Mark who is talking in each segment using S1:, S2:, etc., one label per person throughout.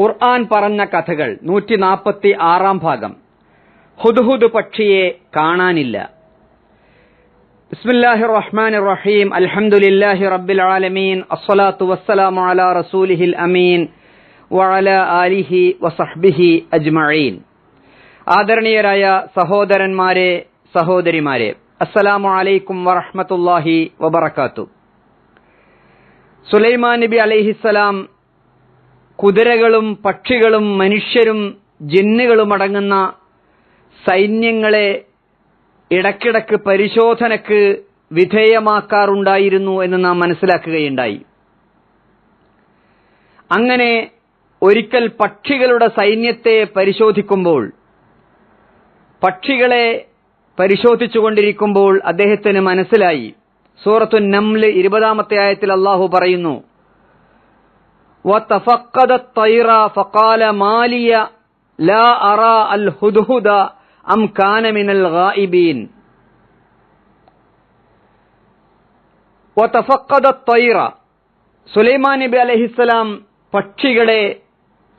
S1: ഖുർആൻ പറഞ്ഞ കഥകൾ നൂറ്റി നാൽപ്പത്തി ആറാം ഭാഗം. ഹുദ്ഹുദ് പക്ഷിയെ കാണാനില്ല. ബിസ്മില്ലാഹി റഹ്മാൻ റഹീം അൽഹംദുലില്ലാഹി റബ്ബിൽ ആലമീൻ അസ്സലാത്തു വസ്സലാമു അലാ റസൂലിഹിൽ അമീൻ. വഅല ആലിഹി വസഹ്ബിഹി അജ്മഈൻ. ആദരണീയരായ സഹോദരന്മാരെ സഹോദരിമാരെ അസ്സലാമു അലൈക്കും വറഹ്മത്തുള്ളാഹി വബറകാത്തു. സുലൈമാൻ നബി അലൈഹിസ്സലാം കുതിരകളും പക്ഷികളും മനുഷ്യരും ജിന്നുകളും അടങ്ങുന്ന സൈന്യങ്ങളെ ഇടക്കിടക്ക് പരിശോധനക്ക് വിധേയമാക്കാറുണ്ടായിരുന്നു എന്ന് നാം മനസ്സിലാക്കുകയുണ്ടായി. അങ്ങനെ ഒരിക്കൽ പക്ഷികളുടെ സൈന്യത്തെ പരിശോധിക്കുമ്പോൾ പക്ഷികളെ പരിശോധിച്ചുകൊണ്ടിരിക്കുമ്പോൾ അദ്ദേഹത്തിന് മനസ്സിലായി. സൂറത്തു നംൽ ഇരുപതാമത്തെ ആയത്തിൽ അള്ളാഹു പറയുന്നു وتفقد الطير فقال ما لي لا أرى الهدهد أم كان من الغائبين وتفقد الطير സുലൈമാൻ നബി അലഹിസ്സലാം പക്ഷികളെ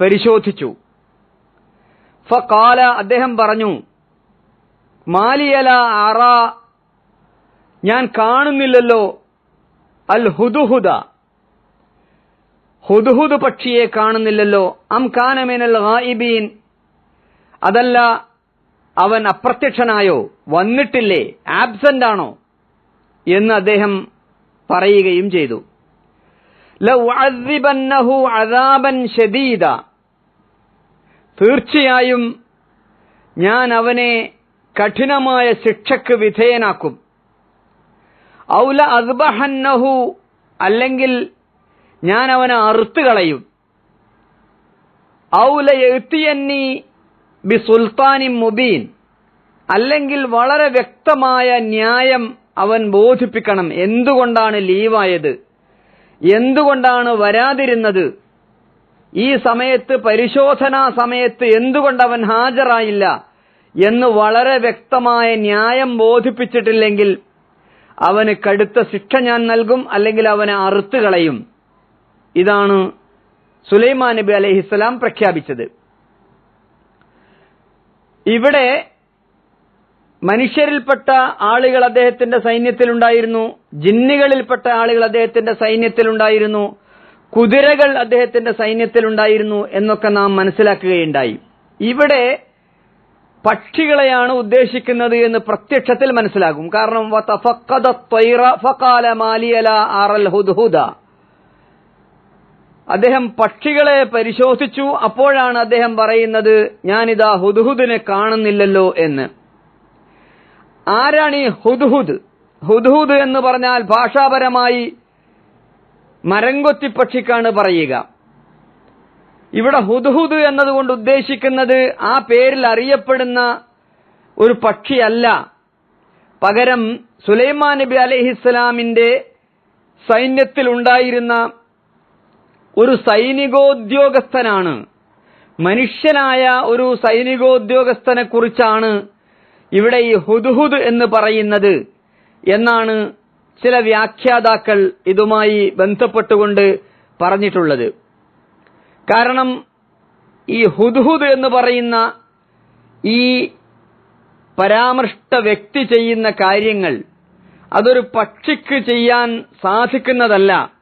S1: പരിശോധിച്ചു ഫകാല അദ്ദേഹം പറഞ്ഞു മാലിയല അറ ഞാൻ കാണുന്നില്ലല്ലോ അൽ ഹുദുഹുദ ഹുദുഹുദ് പക്ഷിയെ കാണുന്നില്ലല്ലോ. അം കാനമിനൽ അതല്ല അവൻ അപ്രത്യക്ഷനായോ? വന്നിട്ടില്ലേ? ആബ്സെന്റ് ആണോ എന്ന് അദ്ദേഹം പറയുകയും ചെയ്തു. തീർച്ചയായും ഞാൻ അവനെ കഠിനമായ ശിക്ഷക്ക് വിധേയനാക്കും. ഔല അസ്ബഹന്നഹു അല്ലെങ്കിൽ ഞാൻ അവനെ അറുത്ത് കളയും. ഔല എഴുത്തിയന്നി ബി സുൽത്താനി മുബീൻ. അല്ലെങ്കിൽ വളരെ വ്യക്തമായ ന്യായം അവൻ ബോധിപ്പിക്കണം. എന്തുകൊണ്ടാണ് ലീവായത്? എന്തുകൊണ്ടാണ് വരാതിരുന്നത്? ഈ സമയത്ത് പരിശോധനാ സമയത്ത് എന്തുകൊണ്ട് അവൻ ഹാജരായില്ല എന്ന് വളരെ വ്യക്തമായ ന്യായം ബോധിപ്പിച്ചിട്ടില്ലെങ്കിൽ അവന് കടുത്ത ശിക്ഷ ഞാൻ നൽകും അല്ലെങ്കിൽ അവനെ അറുത്തു കളയും. ഇതാണ് സുലൈമാൻ നബി അലഹിസ്സലാം പ്രഖ്യാപിച്ചത്. ഇവിടെ മനുഷ്യരിൽപ്പെട്ട ആളുകൾ അദ്ദേഹത്തിന്റെ സൈന്യത്തിലുണ്ടായിരുന്നു ജിന്നുകളിൽപ്പെട്ട ആളുകൾ അദ്ദേഹത്തിന്റെ സൈന്യത്തിലുണ്ടായിരുന്നു കുതിരകൾ അദ്ദേഹത്തിന്റെ സൈന്യത്തിലുണ്ടായിരുന്നു എന്നൊക്കെ നാം മനസ്സിലാക്കുകയുണ്ടായി. ഇവിടെ പക്ഷികളെയാണ് ഉദ്ദേശിക്കുന്നത് എന്ന് പ്രത്യക്ഷത്തിൽ മനസ്സിലാകും. കാരണം അദ്ദേഹം പക്ഷികളെ പരിശോധിച്ചു. അപ്പോഴാണ് അദ്ദേഹം പറയുന്നത് ഞാനിതാ ഹുദ്ഹുദിനെ കാണുന്നില്ലല്ലോ എന്ന്. ആരാണ് ഈ ഹുദ്ഹുദ്? ഹുദ്ഹുദ് എന്ന് പറഞ്ഞാൽ ഭാഷാപരമായി മരംകൊത്തി പക്ഷിക്കാണ് പറയുക. ഇവിടെ ഹുദ്ഹുദ് എന്നതുകൊണ്ട് ഉദ്ദേശിക്കുന്നത് ആ പേരിൽ അറിയപ്പെടുന്ന ഒരു പക്ഷിയല്ല. പകരം സുലൈമാൻ നബി അലഹിസ്സലാമിന്റെ സൈന്യത്തിൽ ഉണ്ടായിരുന്ന ഒരു സൈനികോദ്യോഗസ്ഥനാണ്. മനുഷ്യനായ ഒരു സൈനികോദ്യോഗസ്ഥനെ കുറിച്ചാണ് ഇവിടെ ഈ ഹുദ്ഹുദ് എന്ന് പറയുന്നത് എന്നാണ് ചില വ്യാഖ്യാതാക്കൾ ഇതുമായി ബന്ധപ്പെട്ടുകൊണ്ട് പറഞ്ഞിട്ടുള്ളത്. കാരണം ഈ ഹുദ്ഹുദ് എന്ന് പറയുന്ന ഈ പരാമൃഷ്ട വ്യക്തി ചെയ്യുന്ന കാര്യങ്ങൾ അതൊരു പക്ഷിക്ക് ചെയ്യാൻ സാധിക്കുന്നതല്ല.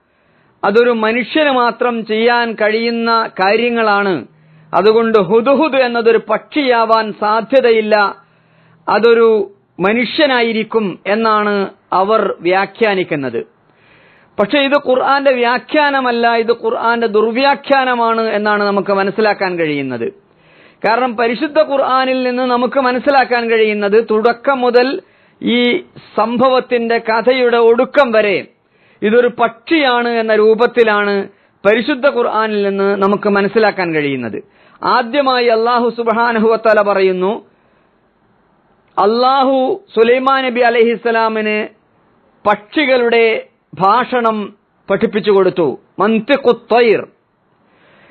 S1: അതൊരു മനുഷ്യന് മാത്രം ചെയ്യാൻ കഴിയുന്ന കാര്യങ്ങളാണ്. അതുകൊണ്ട് ഹുദുഹുദ് എന്നതൊരു പക്ഷിയാവാൻ സാധ്യതയില്ല. അതൊരു മനുഷ്യനായിരിക്കും എന്നാണ് അവർ വ്യാഖ്യാനിക്കുന്നത്. പക്ഷെ ഇത് ഖുർആന്റെ വ്യാഖ്യാനമല്ല ഇത് ഖുർആന്റെ ദുർവ്യാഖ്യാനമാണ് എന്നാണ് നമുക്ക് മനസ്സിലാക്കാൻ കഴിയുന്നത്. കാരണം പരിശുദ്ധ ഖുർആനിൽ നിന്ന് നമുക്ക് മനസ്സിലാക്കാൻ കഴിയുന്നത് തുടക്കം മുതൽ ഈ സംഭവത്തിന്റെ കഥയുടെ ഒടുക്കം വരെ ഇതൊരു പക്ഷിയാണ് എന്ന രൂപത്തിലാണ് പരിശുദ്ധ ഖുർആനിൽ നിന്ന് നമുക്ക് മനസ്സിലാക്കാൻ കഴിയുന്നത്. ആദ്യമായി അള്ളാഹു സുബാനഹുവത്തല പറയുന്നു അള്ളാഹു സുലൈമാൻ നബി അലഹിസ്സലാമിന് പക്ഷികളുടെ ഭാഷണം പഠിപ്പിച്ചു കൊടുത്തു. മന്തിഖുത്തൈർ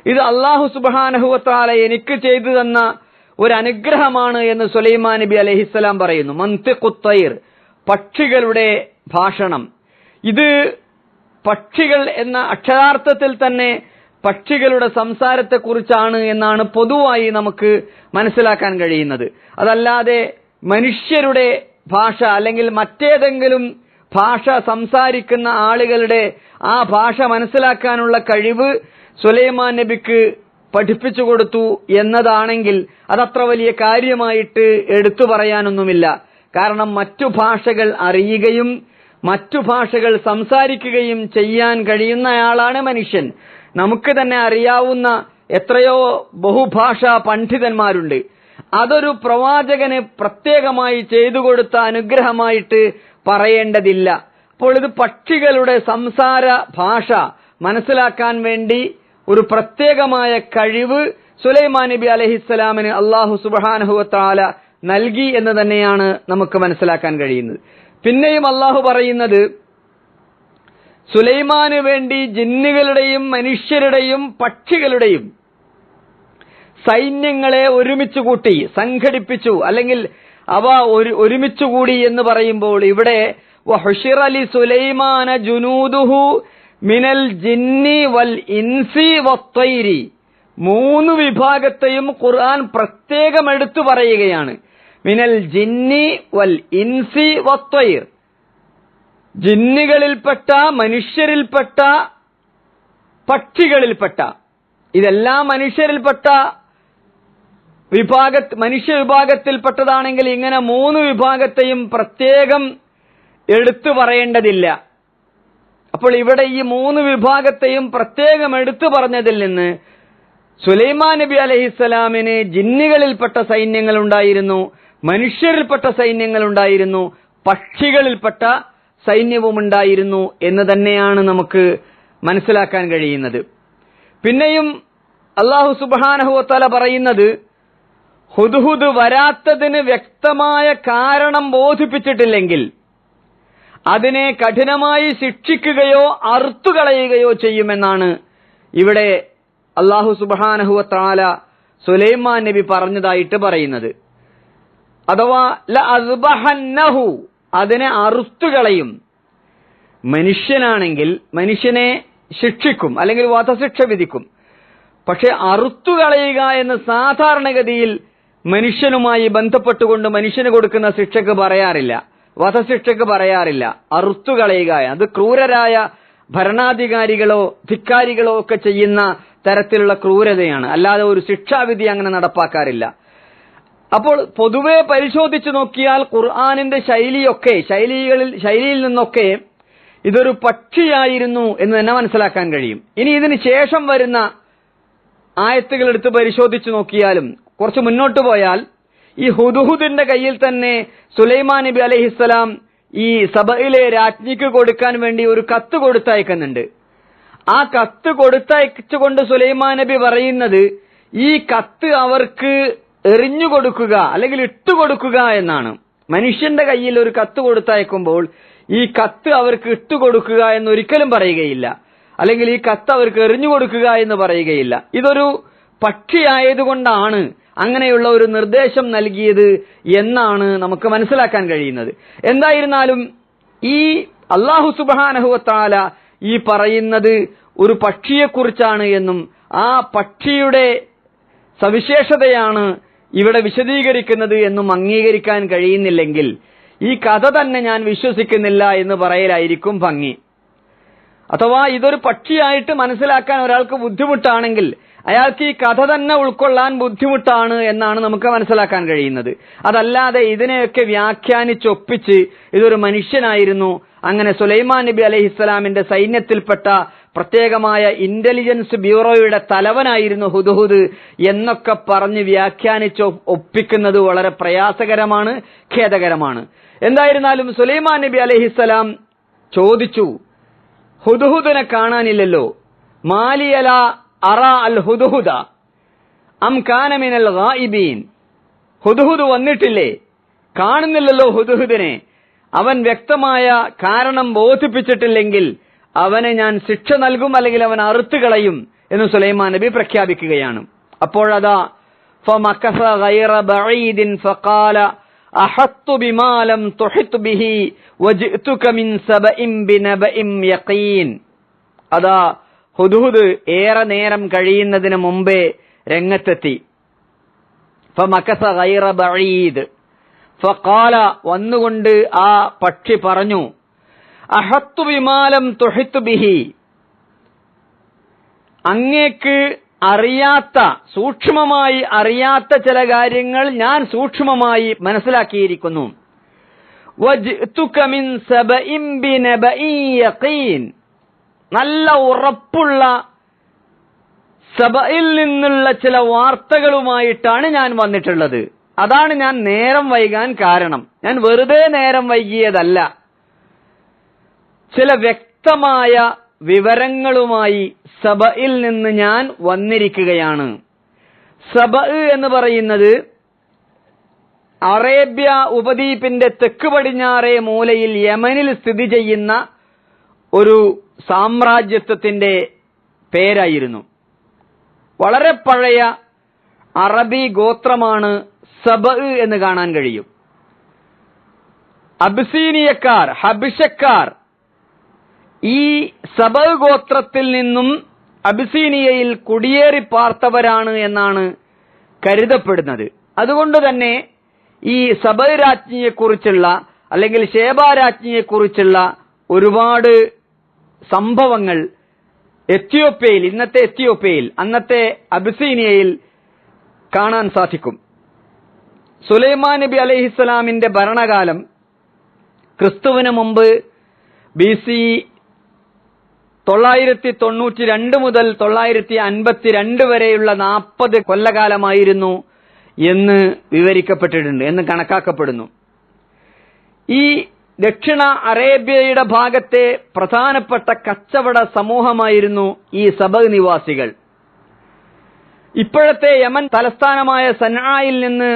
S1: ഇത് അള്ളാഹു സുബാനഹുവത്താല എനിക്ക് ചെയ്തു തന്ന ഒരു അനുഗ്രഹമാണ് എന്ന് സുലൈമാൻ നബി അലഹിസ്സലാം പറയുന്നു. മന്തിഖുത്തൈർ പക്ഷികളുടെ ഭാഷണം. ഇത് പക്ഷികൾ എന്ന അക്ഷരാർത്ഥത്തിൽ തന്നെ പക്ഷികളുടെ സംസാരത്തെക്കുറിച്ചാണ് എന്നാണ് പൊതുവായി നമുക്ക് മനസ്സിലാക്കാൻ കഴിയുന്നത്. അതല്ലാതെ മനുഷ്യരുടെ ഭാഷ അല്ലെങ്കിൽ മറ്റേതെങ്കിലും ഭാഷ സംസാരിക്കുന്ന ആളുകളുടെ ആ ഭാഷ മനസ്സിലാക്കാനുള്ള കഴിവ് സുലൈമാൻ നബിക്ക് പഠിപ്പിച്ചു കൊടുത്തു എന്നതാണെങ്കിൽ അതത്ര വലിയ കാര്യമായിട്ട് എടുത്തു പറയാനൊന്നുമില്ല. കാരണം മറ്റു ഭാഷകൾ അറിയുകയും മറ്റു ഭാഷകൾ സംസാരിക്കുകയും ചെയ്യാൻ കഴിയുന്നയാളാണ് മനുഷ്യൻ. നമുക്ക് തന്നെ അറിയാവുന്ന എത്രയോ ബഹുഭാഷാ പണ്ഡിതന്മാരുണ്ട്. അതൊരു പ്രവാചകന് പ്രത്യേകമായി ചെയ്തു കൊടുത്ത അനുഗ്രഹമായിട്ട് പറയേണ്ടതില്ല. അപ്പോൾ ഇത് പക്ഷികളുടെ സംസാര ഭാഷ മനസ്സിലാക്കാൻ വേണ്ടി ഒരു പ്രത്യേകമായ കഴിവ് സുലൈമാൻ നബി അലഹിസ്സലാമിന് അള്ളാഹു സുബാനഹുവത്താല നൽകി എന്ന് തന്നെയാണ് നമുക്ക് മനസ്സിലാക്കാൻ കഴിയുന്നത്. പിന്നെയും അള്ളാഹു പറയുന്നത് സുലൈമാന് വേണ്ടി ജിന്നുകളുടെയും മനുഷ്യരുടെയും പക്ഷികളുടെയും സൈന്യങ്ങളെ ഒരുമിച്ച് കൂട്ടി സംഘടിപ്പിച്ചു അല്ലെങ്കിൽ അവ ഒരു ഒരുമിച്ച് കൂടി എന്ന് പറയുമ്പോൾ ഇവിടെ അലി സുലൈമാന ജുനൂദുഹു മിനൽ ജിന്നി വൽ ഇൻസി വത്തൈരി. മൂന്ന് വിഭാഗത്തെയും ഖുർആൻ പ്രത്യേകം എടുത്തു പറയുകയാണ്. മിനൽ ജിന്നി വൽ ഇൻസി വത്വയിർ ജിന്നുകളിൽപ്പെട്ട മനുഷ്യരിൽപ്പെട്ട പക്ഷികളിൽപ്പെട്ട. ഇതെല്ലാം മനുഷ്യരിൽപ്പെട്ട വിഭാഗ മനുഷ്യ വിഭാഗത്തിൽപ്പെട്ടതാണെങ്കിൽ ഇങ്ങനെ മൂന്ന് വിഭാഗത്തെയും പ്രത്യേകം എടുത്തു പറയേണ്ടതില്ല. അപ്പോൾ ഇവിടെ ഈ മൂന്ന് വിഭാഗത്തെയും പ്രത്യേകം എടുത്തു പറഞ്ഞതിൽ നിന്ന് സുലൈമാൻ നബി അലഹിസ്സലാമിന് ജിന്നുകളിൽപ്പെട്ട സൈന്യങ്ങൾ ഉണ്ടായിരുന്നു. മനുഷ്യരിൽപ്പെട്ട സൈന്യങ്ങൾ ഉണ്ടായിരുന്നു പക്ഷികളിൽപ്പെട്ട സൈന്യവും ഉണ്ടായിരുന്നു എന്ന് തന്നെയാണ് നമുക്ക് മനസ്സിലാക്കാൻ കഴിയുന്നത്. പിന്നെയും അള്ളാഹു സുബാനഹുവത്തല പറയുന്നത് ഹുദ്ഹുദ് വരാത്തതിന് വ്യക്തമായ കാരണം ബോധിപ്പിച്ചിട്ടില്ലെങ്കിൽ അതിനെ കഠിനമായി ശിക്ഷിക്കുകയോ അറുത്തുകളയുകയോ ചെയ്യുമെന്നാണ് ഇവിടെ അള്ളാഹു സുബാനഹുവത്താല സുലൈമാൻ നബി പറഞ്ഞതായിട്ട് പറയുന്നത്. അഥവാ അതിനെ അറുത്തുകളയും. മനുഷ്യനാണെങ്കിൽ മനുഷ്യനെ ശിക്ഷിക്കും അല്ലെങ്കിൽ വധശിക്ഷ വിധിക്കും. പക്ഷെ അറുത്തുകളയുക എന്ന് സാധാരണഗതിയിൽ മനുഷ്യനുമായി ബന്ധപ്പെട്ടുകൊണ്ട് മനുഷ്യന് കൊടുക്കുന്ന ശിക്ഷക്ക് പറയാറില്ല. വധശിക്ഷക്ക് പറയാറില്ല. അറുത്തുകളയുക അത് ക്രൂരരായ ഭരണാധികാരികളോ ധിക്കാരികളോ ഒക്കെ ചെയ്യുന്ന തരത്തിലുള്ള ക്രൂരതയാണ്. അല്ലാതെ ഒരു ശിക്ഷാവിധി അങ്ങനെ നടപ്പാക്കാറില്ല. അപ്പോൾ പൊതുവെ പരിശോധിച്ചു നോക്കിയാൽ ഖുർആാനിന്റെ ശൈലിയൊക്കെ ശൈലികളിൽ ശൈലിയിൽ നിന്നൊക്കെ ഇതൊരു പക്ഷിയായിരുന്നു എന്ന് തന്നെ മനസ്സിലാക്കാൻ കഴിയും. ഇനി ഇതിന് ശേഷം വരുന്ന ആയത്തുകൾ എടുത്ത് പരിശോധിച്ചു നോക്കിയാലും കുറച്ച് മുന്നോട്ട് പോയാൽ ഈ ഹുദുഹുദിന്റെ കയ്യിൽ തന്നെ സുലൈമാൻ നബി അലഹിസ്സലാം ഈ സഭയിലെ രാജ്ഞിക്ക് കൊടുക്കാൻ വേണ്ടി ഒരു കത്ത് കൊടുത്തയക്കുന്നുണ്ട്. ആ കത്ത് കൊടുത്തയച്ചുകൊണ്ട് സുലൈമാൻ നബി പറയുന്നത് ഈ കത്ത് അവർക്ക് എറിഞ്ഞു കൊടുക്കുക അല്ലെങ്കിൽ ഇട്ടുകൊടുക്കുക എന്നാണ്. മനുഷ്യന്റെ കയ്യിൽ ഒരു കത്ത് കൊടുത്തയക്കുമ്പോൾ ഈ കത്ത് അവർക്ക് ഇട്ടുകൊടുക്കുക എന്ന് ഒരിക്കലും പറയുകയില്ല. അല്ലെങ്കിൽ ഈ കത്ത് അവർക്ക് എറിഞ്ഞു കൊടുക്കുക എന്ന് പറയുകയില്ല. ഇതൊരു പക്ഷിയായതുകൊണ്ടാണ് അങ്ങനെയുള്ള ഒരു നിർദ്ദേശം നൽകിയത് എന്നാണ് നമുക്ക് മനസ്സിലാക്കാൻ കഴിയുന്നത്. എന്തായിരുന്നാലും ഈ അള്ളാഹു സുബാനഹുവത്താല ഈ പറയുന്നത് ഒരു പക്ഷിയെക്കുറിച്ചാണ് എന്നും ആ പക്ഷിയുടെ സവിശേഷതയാണ് ഇവിടെ വിശദീകരിക്കുന്നത് എന്നും അംഗീകരിക്കാൻ കഴിയുന്നില്ലെങ്കിൽ ഈ കഥ തന്നെ ഞാൻ വിശ്വസിക്കുന്നില്ല എന്ന് പറയലായിരിക്കും ഭംഗി. അഥവാ ഇതൊരു പക്ഷിയായിട്ട് മനസ്സിലാക്കാൻ ഒരാൾക്ക് ബുദ്ധിമുട്ടാണെങ്കിൽ അയാൾക്ക് ഈ കഥ തന്നെ ഉൾക്കൊള്ളാൻ ബുദ്ധിമുട്ടാണ് എന്നാണ് നമുക്ക് മനസ്സിലാക്കാൻ കഴിയുന്നത്. അതല്ലാതെ ഇതിനെയൊക്കെ വ്യാഖ്യാനിച്ചൊപ്പിച്ച് ഇതൊരു മനുഷ്യനായിരുന്നു. അങ്ങനെ സുലൈമാൻ നബി അലഹിസ്സലാമിന്റെ സൈന്യത്തിൽപ്പെട്ട പ്രത്യേകമായ ഇന്റലിജൻസ് ബ്യൂറോയുടെ തലവനായിരുന്നു ഹുദുഹുദ് എന്നൊക്കെ പറഞ്ഞ് വ്യാഖ്യാനിച്ച് ഒപ്പിക്കുന്നത് വളരെ പ്രയാസകരമാണ് ഖേദകരമാണ്. എന്തായിരുന്നാലും സുലൈമാൻ നബി അലഹിസലാം ചോദിച്ചു ഹുദുഹുദിനെ കാണാനില്ലല്ലോ. മാലിയല അറ അൽ ഹുദുഹുദ അം കാനമിനൽ ഗായിബീൻ. ഹുദുഹുദ് വന്നിട്ടില്ലേ? കാണുന്നില്ലല്ലോ ഹുദുഹുദിനെ. അവൻ വ്യക്തമായ കാരണം ബോധിപ്പിച്ചിട്ടില്ലെങ്കിൽ അവന് ഞാൻ ശിക്ഷ നൽകും അല്ലെങ്കിൽ അവൻ അറുത്തു കളയും എന്ന് സുലൈമാൻ നബി പ്രഖ്യാപിക്കുകയാണ് അപ്പോഴതാ فمكث غير بعيد فقال أحط بما لم تحط به وجئتك من سبأ بنبأ يقين അതാ ഹുദ്ഹുദ് ഏറെ നേരം കഴിയുന്നതിന് മുമ്പേ രംഗത്തെത്തി ഫമകസ ഗൈറ ബഈദ് ഫഖാല വന്നുകൊണ്ട് ആ പക്ഷി പറഞ്ഞു അഹത്തു വിമാലം തുഹിത്തു ബിഹി. അങ്ങേക്ക് അറിയാത്ത സൂക്ഷ്മമായി അറിയാത്ത ചില കാര്യങ്ങൾ ഞാൻ സൂക്ഷ്മമായി മനസ്സിലാക്കിയിരിക്കുന്നു. നല്ല ഉറപ്പുള്ള സബയിൽ നിന്നുള്ള ചില വാർത്തകളുമായിട്ടാണ് ഞാൻ വന്നിട്ടുള്ളത്. അതാണ് ഞാൻ നേരം വൈകാൻ കാരണം. ഞാൻ വെറുതെ നേരം വൈകിയതല്ല. ചില വ്യക്തമായ വിവരങ്ങളുമായി സബയിൽ നിന്ന് ഞാൻ വന്നിരിക്കുകയാണ്. സബ എന്ന് പറയുന്നത് അറേബ്യ ഉപദ്വീപിന്റെ തെക്ക് പടിഞ്ഞാറേ മൂലയിൽ യമനിൽ സ്ഥിതി ചെയ്യുന്ന ഒരു സാമ്രാജ്യത്വത്തിന്റെ പേരായിരുന്നു. വളരെ പഴയ അറബി ഗോത്രമാണ് സബ എന്ന് കാണാൻ കഴിയും. അബ്സീനിയക്കാർ ഹബിഷക്കാർ ഈ സബൽ ഗോത്രത്തിൽ നിന്നും അബിസീനിയയിൽ കുടിയേറി പാർത്തവരാണ് എന്നാണ് കരുതപ്പെടുന്നത്. അതുകൊണ്ട് തന്നെ ഈ സബൽ രാജ്ഞിയെക്കുറിച്ചുള്ള അല്ലെങ്കിൽ ശേബ രാജ്ഞിയെക്കുറിച്ചുള്ള ഒരുപാട് സംഭവങ്ങൾ എത്യോപ്യയിൽ ഇന്നത്തെ എത്യോപ്യയിൽ അന്നത്തെ അബിസീനിയയിൽ കാണാൻ സാധിക്കും. സുലൈമാൻ നബി അലഹിസ്സലാമിന്റെ ഭരണകാലം ക്രിസ്തുവിന് മുമ്പ് ബി സി തൊള്ളായിരത്തി തൊണ്ണൂറ്റി രണ്ട് മുതൽ തൊള്ളായിരത്തി അൻപത്തി രണ്ട് വരെയുള്ള നാൽപ്പത് കൊല്ലകാലമായിരുന്നു എന്ന് വിവരിക്കപ്പെട്ടിട്ടുണ്ട് എന്ന് കണക്കാക്കപ്പെടുന്നു. ഈ ദക്ഷിണ അറേബ്യയുടെ ഭാഗത്തെ പ്രധാനപ്പെട്ട കച്ചവട സമൂഹമായിരുന്നു ഈ സബ നിവാസികൾ. ഇപ്പോഴത്തെ യമൻ തലസ്ഥാനമായ സനായിൽ നിന്ന്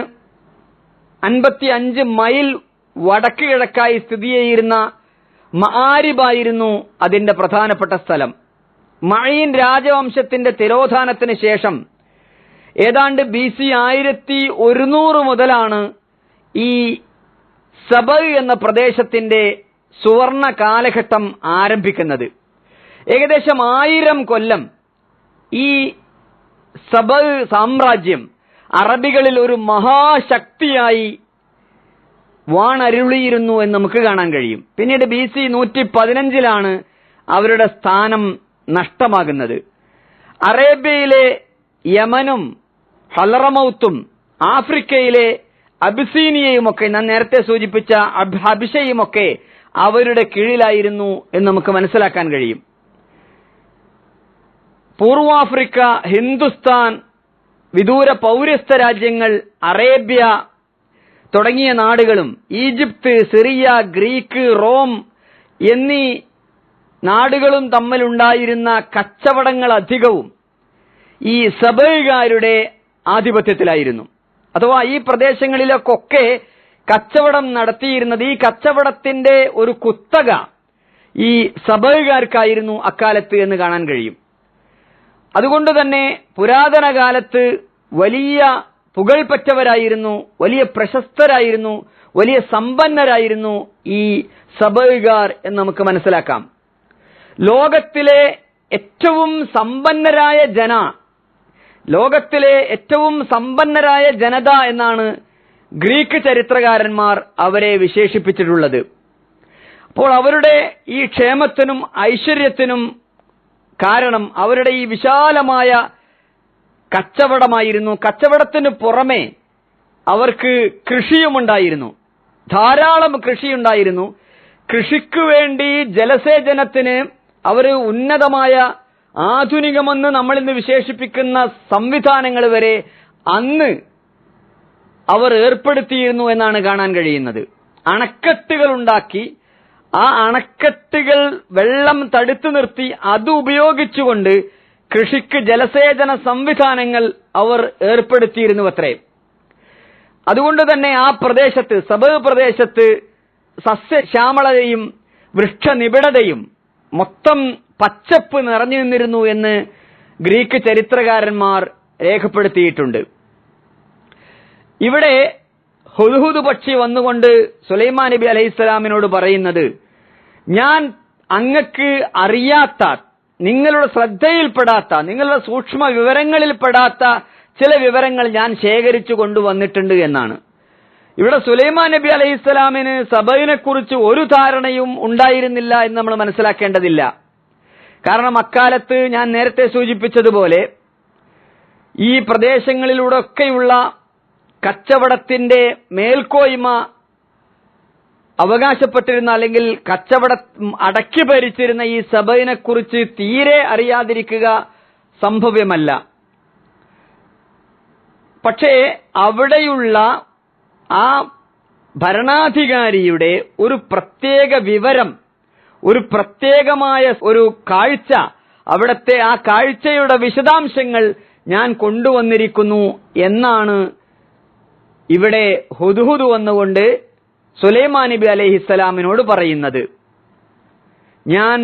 S1: അൻപത്തി അഞ്ച് മൈൽ വടക്ക് കിഴക്കായി സ്ഥിതി ചെയ്യുന്ന മആരിബായിരുന്നു അതിന്റെ പ്രധാനപ്പെട്ട സ്ഥലം. മഴീൻ രാജവംശത്തിന്റെ തിരോധാനത്തിന് ശേഷം ഏതാണ്ട് ബി സി ആയിരത്തി ഒരുന്നൂറ് മുതലാണ് ഈ സബ് എന്ന പ്രദേശത്തിന്റെ സുവർണ കാലഘട്ടം ആരംഭിക്കുന്നത്. ഏകദേശം ആയിരം കൊല്ലം ഈ സബ് സാമ്രാജ്യം അറബികളിൽ ഒരു മഹാശക്തിയായി വാണരുളിയിരുന്നു എന്ന് നമുക്ക് കാണാൻ കഴിയും. പിന്നീട് ബി സി നൂറ്റി പതിനഞ്ചിലാണ് അവരുടെ സ്ഥാനം നഷ്ടമാകുന്നത്. അറേബ്യയിലെ യമനും ഹലറമൌത്തും ആഫ്രിക്കയിലെ അബിസീനിയയുമൊക്കെ ഞാൻ നേരത്തെ സൂചിപ്പിച്ച അഭിഷയുമൊക്കെ അവരുടെ കീഴിലായിരുന്നു എന്ന് നമുക്ക് മനസ്സിലാക്കാൻ കഴിയും. പൂർവാഫ്രിക്ക ഹിന്ദുസ്ഥാൻ വിദൂര പൗരസ്ത്യ രാജ്യങ്ങൾ അറേബ്യ തുടങ്ങിയ നാടുകളും ഈജിപ്ത് സിറിയ ഗ്രീക്ക് റോം എന്നീ നാടുകളും തമ്മിലുണ്ടായിരുന്ന കച്ചവടങ്ങൾ അധികവും ഈ സബൈകാരുടെ ആധിപത്യത്തിലായിരുന്നു. അഥവാ ഈ പ്രദേശങ്ങളിലൊക്കെ കച്ചവടം നടത്തിയിരുന്നത് ഈ കച്ചവടത്തിന്റെ ഒരു കുത്തക ഈ സബൈകാർക്കായിരുന്നു അക്കാലത്ത് എന്ന് കാണാൻ കഴിയും. അതുകൊണ്ട് തന്നെ പുരാതന കാലത്ത് വലിയ പുകഴ്പറ്റവരായിരുന്നു വലിയ പ്രശസ്തരായിരുന്നു വലിയ സമ്പന്നരായിരുന്നു ഈ സബൈകാർ എന്ന് നമുക്ക് മനസ്സിലാക്കാം. ലോകത്തിലെ ഏറ്റവും സമ്പന്നരായ ജന ലോകത്തിലെ ഏറ്റവും സമ്പന്നരായ ജനത എന്നാണ് ഗ്രീക്ക് ചരിത്രകാരന്മാർ അവരെ വിശേഷിപ്പിച്ചിട്ടുള്ളത്. അപ്പോൾ അവരുടെ ഈ ക്ഷേമത്തിനും ഐശ്വര്യത്തിനും കാരണം അവരുടെ ഈ വിശാലമായ കച്ചവടമായിരുന്നു. കച്ചവടത്തിന് പുറമെ അവർക്ക് കൃഷിയുമുണ്ടായിരുന്നു. ധാരാളം കൃഷിയുണ്ടായിരുന്നു. കൃഷിക്കു വേണ്ടി ജലസേചനത്തിന് അവർ ഉന്നതമായ ആധുനികമെന്ന് നമ്മൾ ഇന്ന് വിശേഷിപ്പിക്കുന്ന സംവിധാനങ്ങൾ വരെ അന്ന് അവർ ഏർപ്പെടുത്തിയിരുന്നു എന്നാണ് കാണാൻ കഴിയുന്നത്. അണക്കെട്ടുകൾ ഉണ്ടാക്കി ആ അണക്കെട്ടുകൾ വെള്ളം തടുത്തു നിർത്തി അത് ഉപയോഗിച്ചുകൊണ്ട് കൃഷിക്ക് ജലസേചന സംവിധാനങ്ങൾ അവർ ഏർപ്പെടുത്തിയിരുന്നു അത്രേ അതുകൊണ്ട് തന്നെ ആ പ്രദേശത്ത് സബ് പ്രദേശത്ത് സസ്യശ്യാമളതയും വൃക്ഷനിബിഡതയും മൊത്തം പച്ചപ്പ് നിറഞ്ഞു നിന്നിരുന്നു എന്ന് ഗ്രീക്ക് ചരിത്രകാരന്മാർ രേഖപ്പെടുത്തിയിട്ടുണ്ട്. ഇവിടെ ഹുദുഹുദ് പക്ഷി വന്നുകൊണ്ട് സുലൈമാൻ നബി അലൈഹിസ്സലാമിനോട് പറയുന്നത് ഞാൻ അങ്ങക്ക് അറിയാത്ത നിങ്ങളുടെ ശ്രദ്ധയിൽപ്പെടാത്ത നിങ്ങളുടെ സൂക്ഷ്മ വിവരങ്ങളിൽപ്പെടാത്ത ചില വിവരങ്ങൾ ഞാൻ ശേഖരിച്ചു കൊണ്ടുവന്നിട്ടുണ്ട് എന്നാണ്. ഇവിടെ സുലൈമാൻ നബി അലൈഹി ഇസ്ലാമിന് സഭയിനെ കുറിച്ച് ഒരു ധാരണയും ഉണ്ടായിരുന്നില്ല എന്ന് നമ്മൾ മനസ്സിലാക്കേണ്ടതില്ല. കാരണം അക്കാലത്ത് ഞാൻ നേരത്തെ സൂചിപ്പിച്ചതുപോലെ ഈ പ്രദേശങ്ങളിലൂടെയൊക്കെയുള്ള കച്ചവടത്തിന്റെ മേൽക്കോയ്മ അവകാശപ്പെട്ടിരുന്ന അല്ലെങ്കിൽ കച്ചവട അടക്കി ഭരിച്ചിരുന്ന ഈ സഭയിനെ കുറിച്ച് തീരെ അറിയാതിരിക്കുക സംഭവ്യമല്ല. പക്ഷേ അവിടെയുള്ള ആ ഭരണാധികാരിയുടെ ഒരു പ്രത്യേക വിവരം ഒരു പ്രത്യേകമായ ഒരു കാഴ്ച അവിടത്തെ ആ കാഴ്ചയുടെ വിശദാംശങ്ങൾ ഞാൻ കൊണ്ടുവന്നിരിക്കുന്നു എന്നാണ് ഇവിടെ ഹുദുഹുദു വന്നുകൊണ്ട് സുലൈമാൻ നബി അലൈഹിസ്സലാമിനോട് പറയുന്നത് ഞാൻ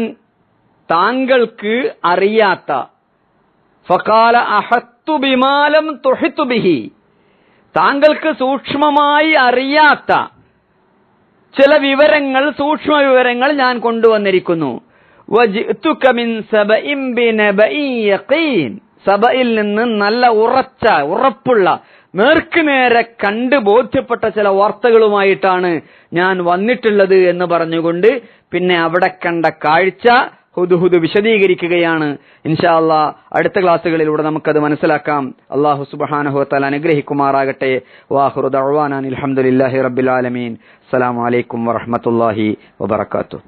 S1: താങ്കൾക്ക് അറിയാത്ത ഫകാല അഹത്തു ബിമാലം തുഹിത്തു ബിഹി താങ്കൾക്ക് സൂക്ഷ്മമായി അറിയാത്ത ചില വിവരങ്ങൾ സൂക്ഷ്മ വിവരങ്ങൾ ഞാൻ കൊണ്ടുവന്നിരിക്കുന്നു. സബയിൽ നിന്ന് നല്ല ഉറച്ച ഉറപ്പുള്ള നേർക്കുനേരെ കണ്ട് ബോധ്യപ്പെട്ട ചില വാർത്തകളുമായിട്ടാണ് ഞാൻ വന്നിട്ടുള്ളത് എന്ന് പറഞ്ഞുകൊണ്ട് പിന്നെ അവിടെ കണ്ട കാഴ്ച ഹുദുഹുദ് വിശദീകരിക്കുകയാണ്. ഇൻഷാല്ല അടുത്ത ക്ലാസ്സുകളിലൂടെ നമുക്കത് മനസ്സിലാക്കാം. അള്ളാഹു സുബ്ഹാനഹു വതആല അനുഗ്രഹിക്കുമാറാകട്ടെ. വാഹുറുദ്വാനാൻ അലഹമുല്ലാഹി ആലമീൻ. അസ്സലാമു അലൈക്കും വറഹ്മത്തുള്ളാഹി വബറകാതുഹു.